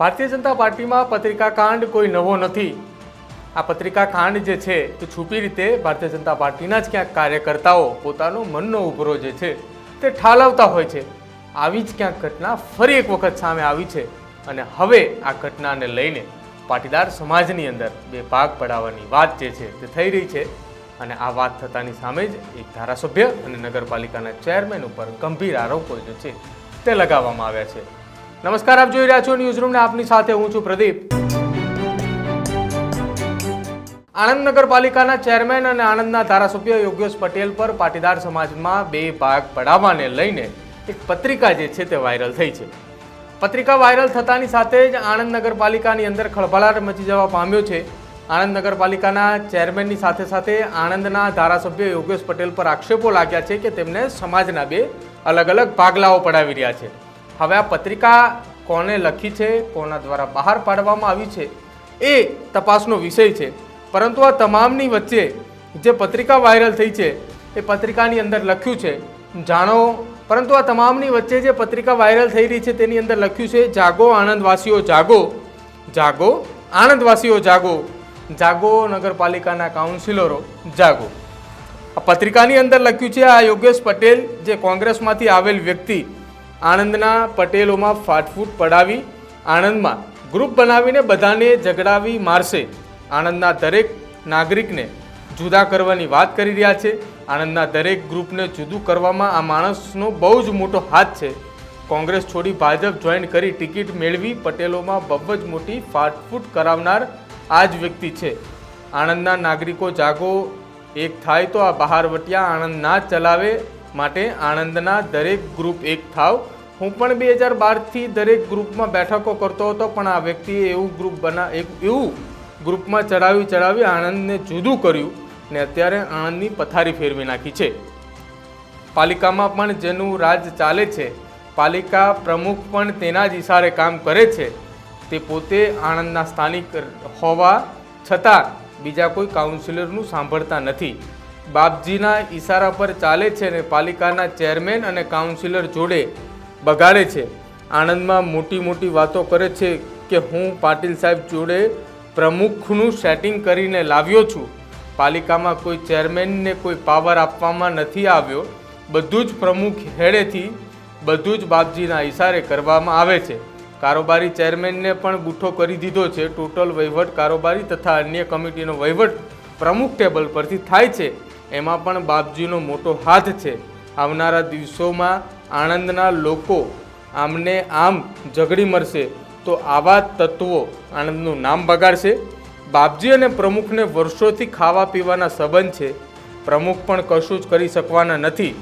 ભારતીય જનતા પાર્ટીમાં પત્રિકા કાંડ કોઈ નવો નથી. આ પત્રિકા કાંડ જે છે તે છુપી રીતે ભારતીય જનતા પાર્ટીના જ ક્યાંક કાર્યકર્તાઓ પોતાનો મનનો ઉભરો જે છે તે ઠાલવતા હોય છે. આવી જ ક્યાંક ઘટના ફરી એક વખત સામે આવી છે અને હવે આ ઘટનાને લઈને પાટીદાર સમાજની અંદર બે ભાગ પડાવવાની વાત જે છે તે થઈ રહી છે અને આ વાત થતાની સામે જ એક ધારાસભ્ય અને નગરપાલિકાના ચેરમેન ઉપર ગંભીર આરોપો જે છે તે લગાવવામાં આવ્યા છે. નમસ્કાર, આપ જોઈ રહ્યા છો ન્યૂઝ રૂમને આપની સાથે હું છું પ્રદીપ. આણંદ નગરપાલિકાના ચેરમેન અને આણંદના ધારાસભ્ય યોગેશ પટેલ પર પાટીદાર સમાજમાં બે ભાગ પડાવવાને લઈને એક પત્રિકા જે છે તે વાયરલ થઈ છે. પત્રિકા વાયરલ થતાની સાથે જ આણંદ નગરપાલિકાની અંદર ખળભળાટ મચી જવા પામ્યો છે. આણંદ નગરપાલિકાના ચેરમેનની સાથે સાથે આણંદના ધારાસભ્ય યોગેશ પટેલ પર આક્ષેપો લાગ્યા છે કે તેમને સમાજના બે અલગ અલગ ભાગલાઓ પડાવી રહ્યા છે. હવે આ પત્રિકા કોને લખી છે, કોના દ્વારા બહાર પાડવામાં આવી છે, એ તપાસનો વિષય છે. પરંતુ આ તમામની વચ્ચે જે પત્રિકા વાયરલ થઈ છે, એ પત્રિકાની અંદર લખ્યું છે. જાણો, પરંતુ આ તમામની વચ્ચે જે પત્રિકા વાયરલ થઈ રહી છે, તેની અંદર લખ્યું છે, જાગો આણંદવાસીઓ, જાગો. જાગો, આણંદવાસીઓ, જાગો. જાગો નગરપાલિકાના કાઉન્સિલરો, જાગો. આ પત્રિકાની અંદર લખ્યું છે, આ યોગેશ પટેલ, જે કોંગ્રેસમાંથી આવેલ વ્યક્તિ આણંદના પટેલોમાં ફાટફૂટ પડાવી આણંદમાં ગ્રુપ બનાવીને બધાને ઝઘડાવી મારશે. આણંદના દરેક નાગરિકને જુદા કરવાની વાત કરી રહ્યા છે. આણંદના દરેક ગ્રુપને જુદું કરવામાં આ માણસનો બહુ જ મોટો હાથ છે. કોંગ્રેસ છોડી ભાજપ જોઈન કરી ટિકિટ મેળવી પટેલોમાં બહુ જ મોટી ફાટફૂટ કરાવનાર આ જ વ્યક્તિ છે. આણંદના નાગરિકો જાગો, એક થાય તો આ બહારવટિયા આણંદ ના ચલાવે માટે આણંદના દરેક ગ્રુપ એક થાવ. હું પણ બે હજાર બારથી દરેક ગ્રુપમાં બેઠકો કરતો હતો, પણ આ વ્યક્તિએ એવું ગ્રુપ બના, એક, એવું ગ્રુપમાં ચડાવી ચડાવી આણંદને જુદું કર્યું ને અત્યારે આણંદની પથારી ફેરવી નાખી છે. પાલિકામાં પણ જેનું રાજ ચાલે છે, પાલિકા પ્રમુખ પણ તેના જ ઇશારે કામ કરે છે. તે પોતે આણંદના સ્થાનિક હોવા છતાં બીજા કોઈ કાઉન્સિલરનું સાંભળતા નથી. બાપજીના ઈશારા પર ચાલે છે અને પાલિકાના ચેરમેન અને કાઉન્સિલર જોડે બગાડે છે. આણંદમાં મોટી મોટી વાતો કરે છે કે હું પાટીલ સાહેબ જોડે પ્રમુખનું સેટિંગ કરીને લાવ્યો છું. પાલિકામાં કોઈ ચેરમેનને કોઈ પાવર આપવામાં નથી આવ્યો. બધું જ પ્રમુખ હેડેથી બધું જ બાપજીના ઇશારે કરવામાં આવે છે. કારોબારી ચેરમેનને પણ ગુઠ્ઠો કરી દીધો છે. ટોટલ વહીવટ, કારોબારી તથા અન્ય કમિટીનો વહીવટ પ્રમુખ ટેબલ પરથી થાય છે. એમાં પણ બાપજીનો મોટો હાથ છે. આવનારા દિવસોમાં આણંદના લોકો આમને આમ ઝઘડી મરશે તો આવા તત્વો આણંદનું નામ બગાડશે? બાપજી અને પ્રમુખને વર્ષોથી ખાવા પીવાના સંબંધ છે. પ્રમુખ પણ કશું જ કરી શકવાના નથી.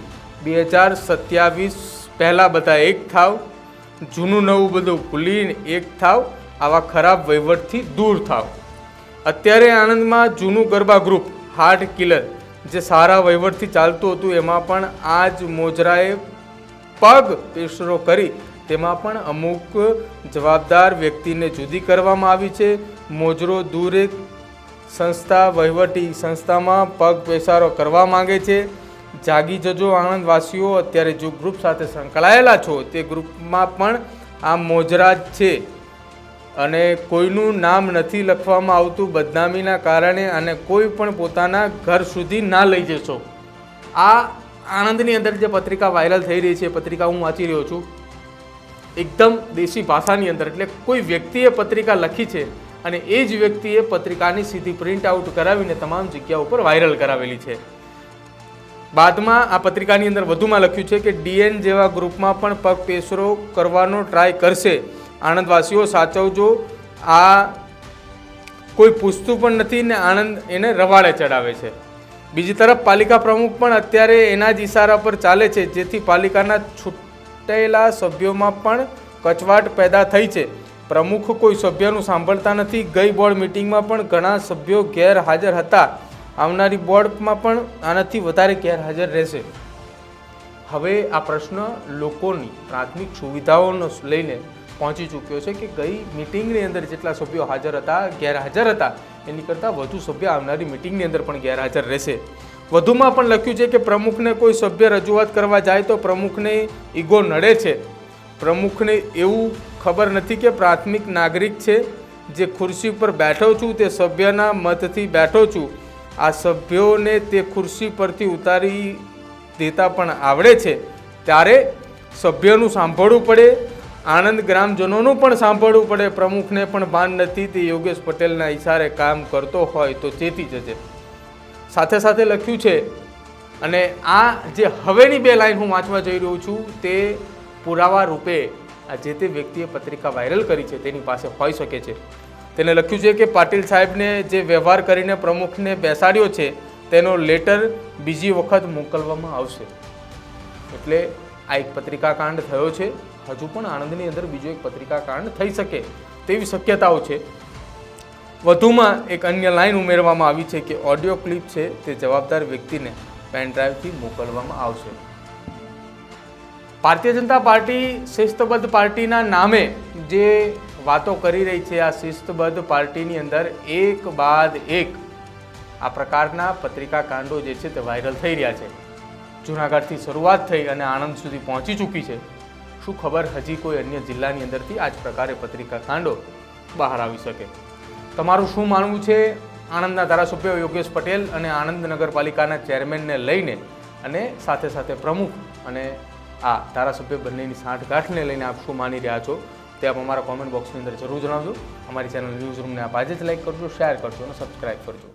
બે હજાર સત્યાવીસ પહેલાં બધા એક થાવ, જૂનું નવું બધું ભૂલીને એક થાવ, આવા ખરાબ વહીવટથી દૂર થાવ. અત્યારે આણંદમાં જૂનું ગરબા ગ્રુપ હાર્ટ કિલર જે સારા વહીવટથી ચાલતું હતું, એમાં પણ આ જ મોજરાએ પગ પેશરો કરી તેમાં પણ અમુક જવાબદાર વ્યક્તિને જુદી કરવામાં આવી છે. મોજરો દૂર એક સંસ્થા, વહીવટી સંસ્થામાં પગ પેસારો કરવા માંગે છે. જાગી જજો આણંદવાસીઓ, અત્યારે જો ગ્રુપ સાથે સંકળાયેલા છો, તે ગ્રુપમાં પણ આ મોજરા જ છે. અને કોઈનું નામ નથી લખવામાં આવતું બદનામીના કારણે અને કોઈ પણ પોતાના ઘર સુધી ના લઈ જશો. આ આણંદની અંદર જે પત્રિકા વાયરલ થઈ રહી છે પત્રિકા હું વાંચી રહ્યો છું. એકદમ દેશી ભાષાની અંદર, એટલે કોઈ વ્યક્તિએ પત્રિકા લખી છે અને એ જ વ્યક્તિએ પત્રિકાની સીધી પ્રિન્ટ આઉટ કરાવીને તમામ જગ્યા ઉપર વાયરલ કરાવેલી છે. બાદમાં આ પત્રિકાની અંદર વધુમાં લખ્યું છે કે ડીએન જેવા ગ્રુપમાં પણ પગ પેસરો કરવાનો ટ્રાય કરશે. આણંદવાસીઓ સાચવજો. આ કોઈ પૂછતું પણ નથી ને આણંદ એને રવાડે ચડાવે છે. બીજી તરફ પાલિકા પ્રમુખ પણ અત્યારે એના જ ઇશારા પર ચાલે છે, જેથી પાલિકાના છૂટેલા સભ્યોમાં પણ કચવાટ પેદા થઈ છે. પ્રમુખ કોઈ સભ્યનું સાંભળતા નથી. ગઈ બોર્ડ મિટિંગમાં પણ ઘણા સભ્યો ગેરહાજર હતા. આવનારી બોર્ડમાં પણ આનાથી વધારે ગેરહાજર રહેશે. હવે આ પ્રશ્ન લોકોની પ્રાથમિક સુવિધાઓનો લઈને પહોંચી ચૂક્યો છે કે ગઈ મિટિંગની અંદર જેટલા સભ્યો હાજર હતા, ગેરહાજર હતા, એની કરતાં વધુ સભ્ય આવનારી મિટિંગની અંદર પણ ગેરહાજર રહેશે. વધુમાં પણ લખ્યું છે કે પ્રમુખને કોઈ સભ્ય રજૂઆત કરવા જાય તો પ્રમુખને ઈગો નડે છે. પ્રમુખને એવું ખબર નથી કે પ્રાથમિક નાગરિક છે જે ખુરશી પર બેઠો છું, તે સભ્યના મતથી બેઠો છું. આ સભ્યોને તે ખુરશી પરથી ઉતારી દેતા પણ આવડે છે. ત્યારે સભ્યનું સાંભળવું પડે આણંદ ગ્રામજનોનું પણ સાંભળવું પડે. પ્રમુખને પણ ભાન નથી તે યોગેશ પટેલના ઈશારે કામ કરતો હોય તો ચેતી જજે. સાથે સાથે લખ્યું છે, અને આ જે હવેની બે લાઈન હું વાંચવા જઈ રહ્યો છું તે પુરાવા રૂપે આ જે તે વ્યક્તિએ પત્રિકા વાયરલ કરી છે તેની પાસે હોઈ શકે છે. તેને લખ્યું છે કે પાટીલ સાહેબને જે વ્યવહાર કરીને પ્રમુખને બેસાડ્યો છે તેનો લેટર બીજી વખત મોકલવામાં આવશે. એટલે આ એક પત્રિકા કાંડ થયો છે. હજુ પણ આણંદની અંદર બીજો એક પત્રિકા કાંડ થઈ શકે તેવી શક્યતાઓ છે. વધુમાં એક અન્ય લાઈન ઉમેરવામાં આવી છે કે ઓડિયો ક્લિપ છે તે જવાબદાર વ્યક્તિને પેન ડ્રાઈવથી મોકલવામાં આવશે. ભારતીય જનતા પાર્ટી શિસ્તબદ્ધ પાર્ટીના નામે જે વાતો કરી રહી છે આ શિસ્તબદ્ધ પાર્ટીની અંદર એક બાદ એક આ પ્રકારના પત્રિકા કાંડો જે છે તે વાયરલ થઈ રહ્યા છે. જૂનાગઢથી શરૂઆત થઈ અને આણંદ સુધી પહોંચી ચૂકી છે. શું ખબર હજી કોઈ અન્ય જિલ્લાની અંદરથી આ જ પ્રકારે પત્રિકા કાંડો બહાર આવી શકે? તમારું શું માનવું છે? આણંદના ધારાસભ્ય યોગેશ પટેલ અને આણંદ નગરપાલિકાના ચેરમેનને લઈને અને સાથે સાથે પ્રમુખ અને આ ધારાસભ્ય બંનેની સાંઠગાંઠને લઈને આપ શું માની રહ્યા છો? તે આપ અમારા કોમેન્ટ બોક્સની અંદર જરૂર જણાવજો. અમારી ચેનલ ન્યૂઝ રૂમને આપ આજે જ લાઈક કરજો શેર કરજો અને સબસ્ક્રાઈબ કરજો.